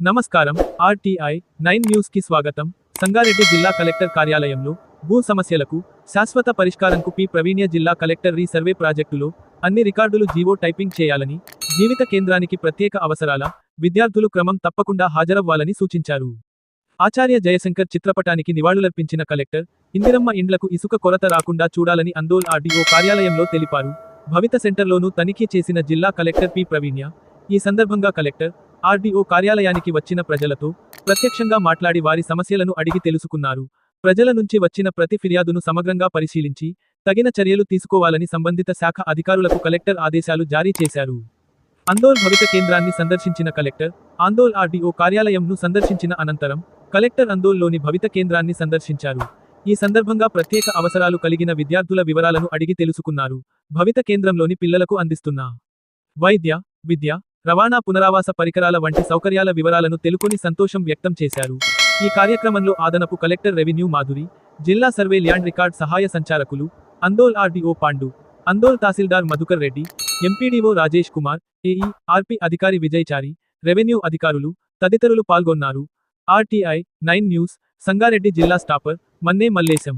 నమస్కారం. RTI nine న్యూస్కి స్వాగతం. సంగారెడ్డి జిల్లా కలెక్టర్ కార్యాలయంలో భూ సమస్యలకు శాశ్వత పరిష్కారంకు పి. ప్రవీణ్య జిల్లా కలెక్టర్ రీ. సర్వే ప్రాజెక్టులో అన్ని రికార్డులు జీవో టైపింగ్ చేయాలని జీవిత కేంద్రానికి ప్రత్యేక అవసరాల విద్యార్థులు క్రమం తప్పకుండా హాజరవ్వాలని సూచించారు. ఆచార్య జయశంకర్ చిత్రపటానికి నివాళులర్పించిన కలెక్టర్ ఇందిరమ్మ ఇండ్లకు ఇసుక కొరత రాకుండా చూడాలని అందోల్ ఆర్డీఓ కార్యాలయంలో తెలిపారు. భవిత సెంటర్లోనూ తనిఖీ చేసిన జిల్లా కలెక్టర్ పి. ప్రవీణ్య ఈ సందర్భంగా కలెక్టర్ ఆర్డీఓ కార్యాలయానికి వచ్చిన ప్రజలతో ప్రత్యక్షంగా మాట్లాడి వారి సమస్యలను అడిగి తెలుసుకున్నారు. ప్రజల నుంచి వచ్చిన ప్రతి ఫిర్యాదును సమగ్రంగా పరిశీలించి తగిన చర్యలు తీసుకోవాలని సంబంధిత శాఖ అధికారులకు కలెక్టర్ ఆదేశాలు జారీ చేశారు. అందోల్ భవిత కేంద్రాన్ని సందర్శించిన కలెక్టర్ ఆందోల్ ఆర్డీఓ కార్యాలయంను సందర్శించిన అనంతరం కలెక్టర్ అందోల్లోని భవిత కేంద్రాన్ని సందర్శించారు. ఈ సందర్భంగా ప్రత్యేక అవసరాలు కలిగిన విద్యార్థుల వివరాలను అడిగి తెలుసుకున్నారు. భవిత కేంద్రంలోని పిల్లలకు అందిస్తున్న వైద్య విద్య రవాణా పునరావాస పరికరాల వంటి సౌకర్యాల వివరాలను తెలుకొని సంతోషం వ్యక్తం చేశారు. ఈ కార్యక్రమంలో ఆదనపు కలెక్టర్ రెవెన్యూ మాధురి జిల్లా సర్వే ల్యాండ్ రికార్డ్ సహాయ సంచాలకులు Andole RDO Pandu Andole tahsildar Madhukar Reddy MPDO Rajesh Kumar AE RP అధికారి విజయ్ చారి రెవెన్యూ అధికారులు తదితరులు పాల్గొన్నారు. ఆర్టీఐ నైన్ న్యూస్ సంగారెడ్డి జిల్లా స్టాపర్ మన్నే మల్లేశం.